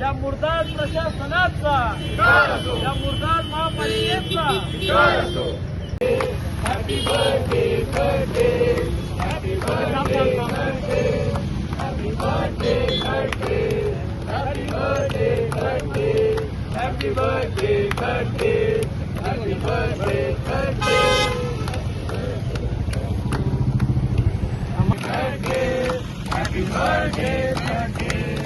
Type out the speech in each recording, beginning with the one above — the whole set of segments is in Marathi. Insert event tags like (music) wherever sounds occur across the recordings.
या मुरदाड प्रशासनाचा या मुरदाड महापालिकेचा हॅपी बर्थडे खड्डे हॅपी बर्थडे खड्डे Happy birthday, birthday,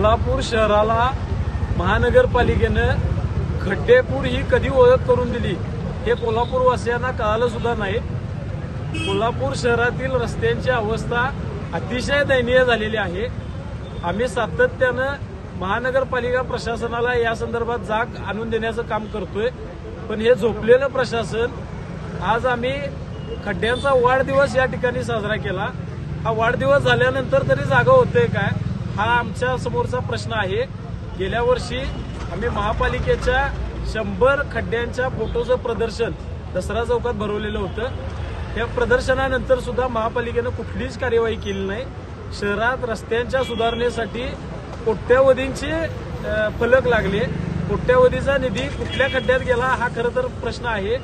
Kolhapur शहराला महानगरपालिकेनं खड्डेपूर ही कधी ओळख करून दिली हे कोल्हापूरवासियांना कळालं सुद्धा नाही. कोल्हापूर शहरातील रस्त्यांची अवस्था अतिशय दयनीय झालेली आहे. आम्ही सातत्यानं महानगरपालिका प्रशासनाला या संदर्भात जाग आणून देण्याचं काम करतोय. पण हे झोपलेलं प्रशासन आज आम्ही खड्ड्यांचा वाढदिवस या ठिकाणी साजरा केला. हा वाढदिवस झाल्यानंतर तरी जागा होतोय काय? हा आमच्या समोरचा प्रश्न आहे. गेल्या वर्षी आम्ही महापालिकेच्या शंभर खड्ड्यांच्या फोटोचं प्रदर्शन दसरा चौकात भरवलेलं होतं. या प्रदर्शनानंतर सुद्धा महापालिकेनं कुठलीच कार्यवाही केली नाही. शहरात रस्त्यांच्या सुधारणेसाठी कोट्यावधींचे फलक लागले. कोट्यावधीचा निधी कुठल्या खड्ड्यात गेला हा खरं तर प्रश्न आहे.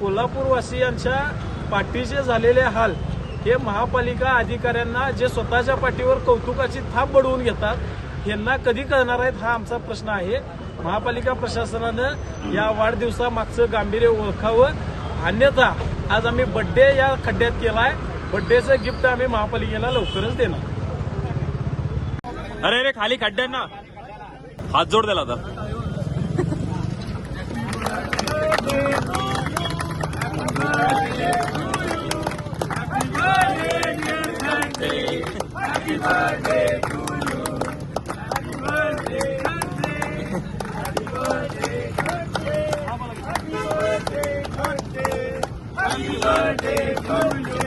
कोल्हापूरवासियांच्या पाठीचे झालेले हाल हे महापालिका अधिकाऱ्यांना जे स्वतःच्या पाठीवर कौतुकाची थाप बडवून घेतात यांना कधी कळणार आहेत? हा आमचा प्रश्न आहे. महापालिका प्रशासनानं या वाढदिवसामागचं गांभीर्य ओळखावं. अन्यथा आज आम्ही बड्डे या खड्ड्यात केलाय. बड्डेचं गिफ्ट आम्ही महापालिकेला लवकरच देणार. अरे रे खाली खड्ड्यांना हात जोड दिला आता. (laughs) birthday to you.